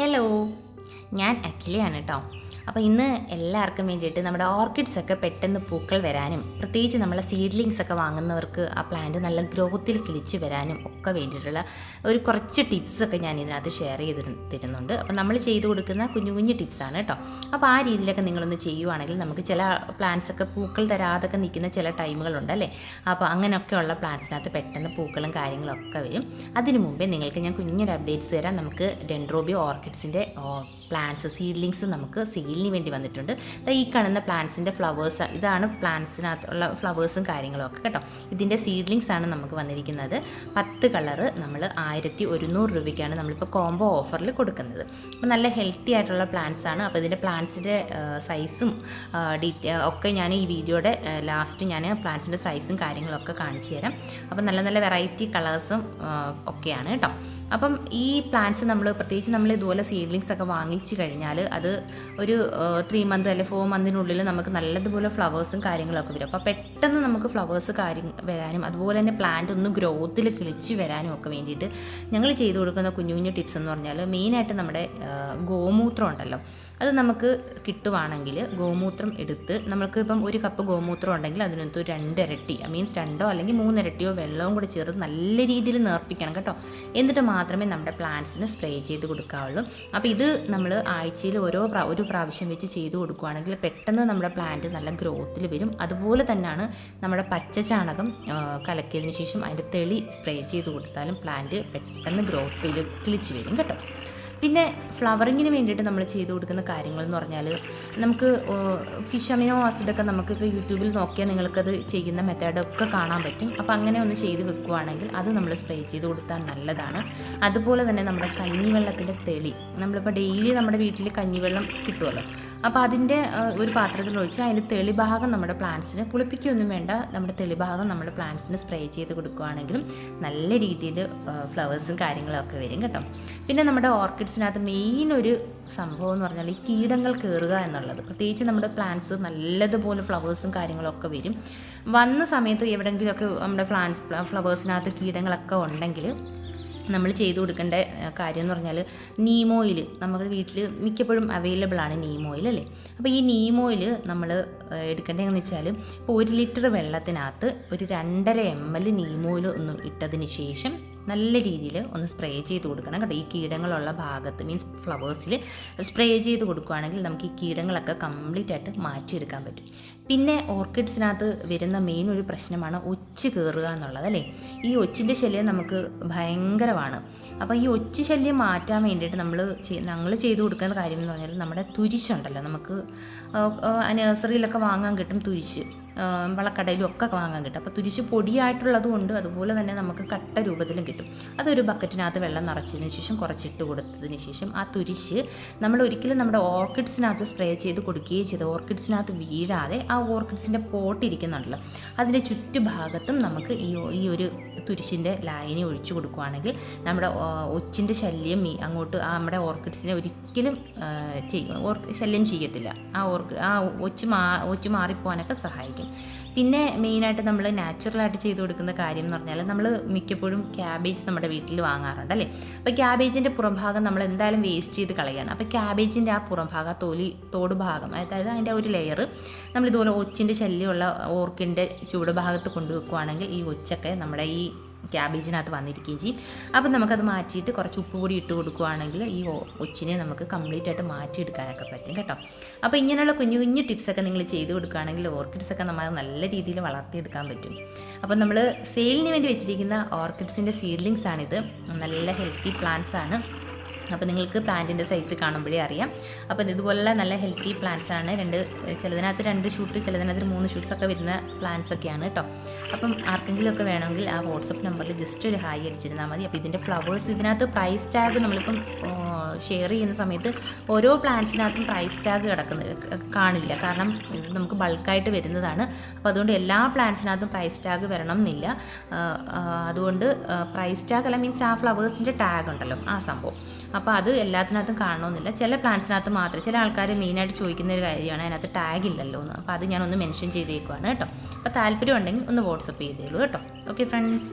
Hello. ഞാൻ അഖിലയാണ് കേട്ടോ അപ്പോൾ ഇന്ന് എല്ലാവർക്കും വേണ്ടിയിട്ട് നമ്മുടെ ഓർക്കിഡ്സ് ഒക്കെ പെട്ടെന്ന് പൂക്കൾ വരാനും പ്രത്യേകിച്ച് നമ്മളെ സീഡ്ലിങ്സ് ഒക്കെ വാങ്ങുന്നവർക്ക് ആ പ്ലാന്റ് നല്ല ഗ്രോത്തിൽ കിളിച്ച് വരാനും ഒക്കെ വേണ്ടിയിട്ടുള്ള ഒരു കുറച്ച് ടിപ്സ് ഒക്കെ ഞാൻ ഇതിനകത്ത് ഷെയർ ചെയ്ത് തരുന്നുണ്ട് അപ്പോൾ നമ്മൾ ചെയ്തു കൊടുക്കുന്ന കുഞ്ഞു കുഞ്ഞു ടിപ്സാണ് കേട്ടോ അപ്പോൾ ആ രീതിയിലൊക്കെ നിങ്ങളൊന്ന് ചെയ്യുവാണെങ്കിൽ നമുക്ക് ചില പ്ലാന്റ്സ് ഒക്കെ പൂക്കൾ തരാതൊക്കെ നിൽക്കുന്ന ചില ടൈമുകളുണ്ട് അല്ലേ? അപ്പോൾ അങ്ങനെയൊക്കെയുള്ള പ്ലാന്റ്സിനകത്ത് പെട്ടെന്ന് പൂക്കളും കാര്യങ്ങളും ഒക്കെ വരും. അതിനു മുമ്പേ നിങ്ങൾക്ക് ഞാൻ കുഞ്ഞൊരു അപ്ഡേറ്റ്സ് തരാം. നമുക്ക് ഡെൻഡ്രോബിയോ ഓർക്കിഡ്സിന്റെ പ്ലാന്റ്സ് സീഡ്ലിങ്സ് നമുക്ക് സെയിലിന് വേണ്ടി വന്നിട്ടുണ്ട്. ഈ കാണുന്ന പ്ലാന്റ്സിന്റെ ഫ്ലവേഴ്സ് ഇതാണ് പ്ലാന്റ്സിനകത്തുള്ള ഫ്ലവേഴ്സും കാര്യങ്ങളും ഒക്കെ കേട്ടോ. ഇതിന്റെ സീഡ്ലിങ്സ് ആണ് നമുക്ക് വന്നിരിക്കുന്നത്. പത്ത് കളറ് നമ്മൾ ആയിരത്തി ഒരുന്നൂറ് രൂപയ്ക്കാണ് നമ്മളിപ്പോൾ കോംബോ ഓഫറിൽ കൊടുക്കുന്നത്. അപ്പോൾ നല്ല ഹെൽത്തി ആയിട്ടുള്ള പ്ലാന്റ്സ് ആണ്. അപ്പോൾ ഇതിന്റെ പ്ലാന്റ്സിന്റെ സൈസും ഡീറ്റെയിൽ ഒക്കെ ഞാൻ ഈ വീഡിയോയുടെ ലാസ്റ്റ് ഞാൻ പ്ലാന്റ്സിന്റെ സൈസും കാര്യങ്ങളൊക്കെ കാണിച്ചു തരാം. അപ്പോൾ നല്ല നല്ല വെറൈറ്റി കളേഴ്സും ഒക്കെയാണ് കേട്ടോ. അപ്പം ഈ പ്ലാന്റ്സ് നമ്മൾ പ്രത്യേകിച്ച് നമ്മൾ ഇതുപോലെ സീഡ്ലിങ്സ് ഒക്കെ വാങ്ങിച്ചു കഴിഞ്ഞാൽ അത് ഒരു ത്രീ മന്ത് അല്ലെങ്കിൽ ഫോർ മന്തിനുള്ളിൽ നമുക്ക് നല്ലതുപോലെ ഫ്ലവേഴ്സും കാര്യങ്ങളൊക്കെ വരും. അപ്പോൾ പെട്ടെന്ന് നമുക്ക് ഫ്ലവേഴ്സ് കാര്യം വരാനും അതുപോലെ തന്നെ പ്ലാന്റ് ഒന്ന് ഗ്രോത്തിൽ കിളിച്ച് വരാനും ഒക്കെ വേണ്ടിയിട്ട് ഞങ്ങൾ ചെയ്തു കൊടുക്കുന്ന കുഞ്ഞു കുഞ്ഞു ടിപ്സ് എന്ന് പറഞ്ഞാൽ മെയിനായിട്ട് നമ്മുടെ ഗോമൂത്രം ഉണ്ടല്ലോ. അത് നമുക്ക് കിട്ടുവാണെങ്കിൽ ഗോമൂത്രം എടുത്ത് നമുക്ക് ഇപ്പം ഒരു കപ്പ് ഗോമൂത്രം ഉണ്ടെങ്കിൽ അതിനകത്ത് രണ്ടിരട്ടി മീൻസ് രണ്ടോ അല്ലെങ്കിൽ മൂന്നിരട്ടിയോ വെള്ളവും കൂടി ചേർത്ത് നല്ല രീതിയിൽ നേർപ്പിക്കണം കേട്ടോ. എന്നിട്ട് മാത്രമേ നമ്മുടെ പ്ലാന്റ്സിന് സ്പ്രേ ചെയ്ത് കൊടുക്കാവുള്ളൂ. അപ്പോൾ ഇത് നമ്മൾ ആഴ്ചയിൽ ഓരോ പ്രാ ഒരു പ്രാവശ്യം വെച്ച് ചെയ്ത് കൊടുക്കുകയാണെങ്കിൽ പെട്ടെന്ന് നമ്മുടെ പ്ലാന്റ് നല്ല ഗ്രോത്തിൽ വരും. അതുപോലെ തന്നെയാണ് നമ്മുടെ പച്ച ചാണകം കലക്കിയതിന് ശേഷം അതിന്റെ തെളി സ്പ്രേ ചെയ്ത് കൊടുത്താലും പ്ലാന്റ് പെട്ടെന്ന് ഗ്രോത്തിൽ കിളിച്ച് വരും കേട്ടോ. പിന്നെ ഫ്ലവറിങ്ങിന് വേണ്ടിയിട്ട് നമ്മൾ ചെയ്തു കൊടുക്കുന്ന കാര്യങ്ങൾ എന്ന് പറഞ്ഞാൽ നമുക്ക് ഫിഷ് അമിനോ ആസിഡൊക്കെ നമുക്കിപ്പോൾ യൂട്യൂബിൽ നോക്കിയാൽ നിങ്ങൾക്കത് ചെയ്യുന്ന മെത്തേഡൊക്കെ കാണാൻ പറ്റും. അപ്പോൾ അങ്ങനെ ഒന്ന് ചെയ്ത് വെക്കുവാണെങ്കിൽ അത് നമ്മൾ സ്പ്രേ ചെയ്ത് കൊടുത്താൽ നല്ലതാണ്. അതുപോലെ തന്നെ നമ്മുടെ കഞ്ഞിവെള്ളത്തിന്റെ തെളി നമ്മളിപ്പോൾ ഡെയിലി നമ്മുടെ വീട്ടിൽ കഞ്ഞിവെള്ളം കിട്ടുമല്ലോ. അപ്പോൾ അതിന്റെ ഒരു പാത്രത്തിൽ ഒഴിച്ച് അതിന്റെ തെളിഭാഗം നമ്മുടെ പ്ലാന്റ്സിന് കുളിപ്പിക്കൊന്നും വേണ്ട നമ്മുടെ തെളിഭാഗം നമ്മുടെ പ്ലാന്റ്സിന് സ്പ്രേ ചെയ്ത് കൊടുക്കുകയാണെങ്കിലും നല്ല രീതിയിൽ ഫ്ലവേഴ്സും കാര്യങ്ങളൊക്കെ വരും കേട്ടോ. പിന്നെ നമ്മുടെ ഓർക്കിഡ്സിനകത്ത് മെയിൻ ഒരു സംഭവം എന്ന് പറഞ്ഞാൽ ഈ കീടങ്ങൾ കയറുക എന്നുള്ളത്. പ്രത്യേകിച്ച് നമ്മുടെ പ്ലാന്റ്സ് നല്ലതുപോലെ ഫ്ലവേഴ്സും കാര്യങ്ങളൊക്കെ വരും. വന്ന സമയത്ത് എവിടെയെങ്കിലുമൊക്കെ നമ്മുടെ പ്ലാന്റ്സ് ഫ്ലവേഴ്സിനകത്ത് കീടങ്ങളൊക്കെ ഉണ്ടെങ്കിൽ നമ്മൾ ചെയ്തു കൊടുക്കേണ്ട കാര്യം എന്ന് പറഞ്ഞാൽ നീമോയിൽ നമ്മുടെ വീട്ടിൽ മിക്കപ്പോഴും അവൈലബിൾ ആണ് നീമോയിൽ അല്ലേ? അപ്പോൾ ഈ നീമോയിൽ നമ്മൾ എടുക്കേണ്ടതെന്ന് വെച്ചാൽ ഇപ്പോൾ ഒരു ലിറ്റർ വെള്ളത്തിനകത്ത് ഒരു രണ്ടര എം എൽ നീമോയിൽ ഒന്ന് ഇട്ടതിന് ശേഷം നല്ല രീതിയിൽ ഒന്ന് സ്പ്രേ ചെയ്ത് കൊടുക്കണം കേട്ടോ. ഈ കീടങ്ങളുള്ള ഭാഗത്ത് മീൻസ് ഫ്ലവേഴ്സിൽ സ്പ്രേ ചെയ്ത് കൊടുക്കുകയാണെങ്കിൽ നമുക്ക് ഈ കീടങ്ങളൊക്കെ കംപ്ലീറ്റ് ആയിട്ട് മാറ്റിയെടുക്കാൻ പറ്റും. പിന്നെ ഓർക്കിഡ്സിനകത്ത് വരുന്ന മെയിൻ ഒരു പ്രശ്നമാണ് ഒച്ച് കയറുക എന്നുള്ളത് അല്ലേ? ഈ ഒച്ചിന്റെ ശല്യം നമുക്ക് ഭയങ്കരമാണ്. അപ്പോൾ ഈ ഒച്ച് ശല്യം മാറ്റാൻ വേണ്ടിയിട്ട് നമ്മൾ ഞങ്ങൾ ചെയ്തു കൊടുക്കുന്ന കാര്യം എന്ന് പറഞ്ഞാൽ നമ്മുടെ തുരിശുണ്ടല്ലോ. നമുക്ക് നഴ്സറിയിലൊക്കെ വാങ്ങാൻ കിട്ടും തുരിശ്. വളക്കടയിലും ഒക്കെ വാങ്ങാൻ കിട്ടും. അപ്പോൾ തുരിശ് പൊടിയായിട്ടുള്ളത് കൊണ്ട് അതുപോലെ തന്നെ നമുക്ക് കട്ട രൂപത്തിലും കിട്ടും. അതൊരു ബക്കറ്റിനകത്ത് വെള്ളം നിറച്ചതിന് ശേഷം കുറച്ചിട്ട് കൊടുത്തതിന് ശേഷം ആ തുരിശ് നമ്മൾ ഒരിക്കലും നമ്മുടെ ഓർക്കിഡ്സിനകത്ത് സ്പ്രേ ചെയ്ത് കൊടുക്കുകയും ചെയ്ത് ഓർക്കിഡ്സിനകത്ത് വീഴാതെ ആ ഓർക്കിഡ്സിന്റെ പോട്ട് ഇരിക്കുന്നുണ്ടല്ലോ. അതിന്റെ ചുറ്റുഭാഗത്തും നമുക്ക് ഈ ഈ ഒരു തുരിശിന്റെ ലൈനി ഒഴിച്ചു കൊടുക്കുകയാണെങ്കിൽ നമ്മുടെ ഒച്ചിന്റെ ശല്യം അങ്ങോട്ട് നമ്മുടെ ഓർക്കിഡ്സിനെ ഒരിക്കലും ശല്യം ചെയ്യത്തില്ല. ആ ഓർക്ക് ആ ഒച്ച് മാ ഒച്ച് മാറിപ്പോകാനൊക്കെ സഹായിക്കും. പിന്നെ മെയിനായിട്ട് നമ്മൾ നാച്ചുറലായിട്ട് ചെയ്തു കൊടുക്കുന്ന കാര്യം എന്ന് പറഞ്ഞാൽ നമ്മൾ മിക്കപ്പോഴും ക്യാബേജ് നമ്മുടെ വീട്ടിൽ വാങ്ങാറുണ്ട് അല്ലേ? അപ്പോൾ ക്യാബേജിന്റെ പുറംഭാഗം നമ്മൾ എന്തായാലും വേസ്റ്റ് ചെയ്ത് കളയുകയാണ്. അപ്പോൾ ക്യാബേജിന്റെ ആ പുറംഭാഗം തൊലി തോട് ഭാഗം അതായത് അതിന്റെ ഒരു ലെയർ നമ്മളിതുപോലെ ഒച്ചിന്റെ ശല്യമുള്ള ഓർക്കിന്റെ ചൂട് ഭാഗത്ത് കൊണ്ടുവെക്കുകയാണെങ്കിൽ ഈ ഒച്ചൊക്കെ നമ്മുടെ ഈ ക്യാബേജിനകത്ത് വന്നിരിക്കുകയും ചെയ്യും. അപ്പം നമുക്കത് മാറ്റിയിട്ട് കുറച്ച് ഉപ്പ് കൂടി ഇട്ട് കൊടുക്കുകയാണെങ്കിൽ ഈ ഒച്ചിനെ നമുക്ക് കംപ്ലീറ്റ് ആയിട്ട് മാറ്റിയെടുക്കാനൊക്കെ പറ്റും കേട്ടോ. അപ്പോൾ ഇങ്ങനെയുള്ള കുഞ്ഞു കുഞ്ഞു ടിപ്സൊക്കെ നിങ്ങൾ ചെയ്ത് കൊടുക്കുകയാണെങ്കിൽ ഓർക്കിഡ്സൊക്കെ നമ്മൾ നല്ല രീതിയിൽ വളർത്തിയെടുക്കാൻ പറ്റും. അപ്പോൾ നമ്മൾ സെയിലിന് വേണ്ടി വെച്ചിരിക്കുന്ന ഓർക്കിഡ്സിന്റെ സീഡ്ലിങ്സ് ആണിത് നല്ല ഹെൽത്തി പ്ലാന്റ്സ് ആണ് അപ്പോൾ നിങ്ങൾക്ക് പ്ലാന്റിന്റെ സൈസ് കാണുമ്പോഴേ അറിയാം. അപ്പോൾ ഇതുപോലുള്ള നല്ല ഹെൽത്തി പ്ലാന്റ്സ് ആണ്. രണ്ട് ചിലതിനകത്ത് രണ്ട് ഷൂട്ട് ചിലതിനകത്ത് മൂന്ന് ഷൂട്ട്സ് ഒക്കെ വരുന്ന പ്ലാന്റ്സ് ഒക്കെയാണ് കേട്ടോ. അപ്പം ആർക്കെങ്കിലും ഒക്കെ വേണമെങ്കിൽ ആ വാട്സപ്പ് നമ്പറിൽ ജസ്റ്റ് ഒരു ഹായ് അടിച്ചിരുന്നാൽ മതി. അപ്പോൾ ഇതിന്റെ ഫ്ലവേഴ്സ് ഇതിനകത്ത് പ്രൈസ് ടാഗ് നമ്മളിപ്പം ഷെയർ ചെയ്യുന്ന സമയത്ത് ഓരോ പ്ലാന്റ്സിനകത്തും പ്രൈസ് ടാഗ് കിടക്കുന്നത് കാണില്ല. കാരണം ഇത് നമുക്ക് ബൾക്കായിട്ട് വരുന്നതാണ്. അപ്പോൾ അതുകൊണ്ട് എല്ലാ പ്ലാന്റ്സിനകത്തും പ്രൈസ് ടാഗ് വരണം എന്നില്ല അതുകൊണ്ട് പ്രൈസ് ടാഗ് അല്ല മീൻസ് ആ ഫ്ലവേഴ്സിന്റെ ടാഗ് ഉണ്ടല്ലോ ആ സംഭവം. അപ്പോൾ അത് എല്ലാത്തിനകത്തും കാണണമെന്നില്ല ചില പ്ലാന്റ്സിനകത്ത് മാത്രം ചില ആൾക്കാർ മെയിനായിട്ട് ചോദിക്കുന്ന ഒരു കാര്യമാണ് അതിനകത്ത് ടാഗ് ഇല്ലല്ലോ എന്ന് അപ്പോൾ അത് ഞാനൊന്ന് മെൻഷൻ ചെയ്തേക്കുവാണ് കേട്ടോ. അപ്പോൾ താല്പര്യം ഉണ്ടെങ്കിൽ ഒന്ന് വാട്സപ്പ് ചെയ്തേളൂ കേട്ടോ. Okay friends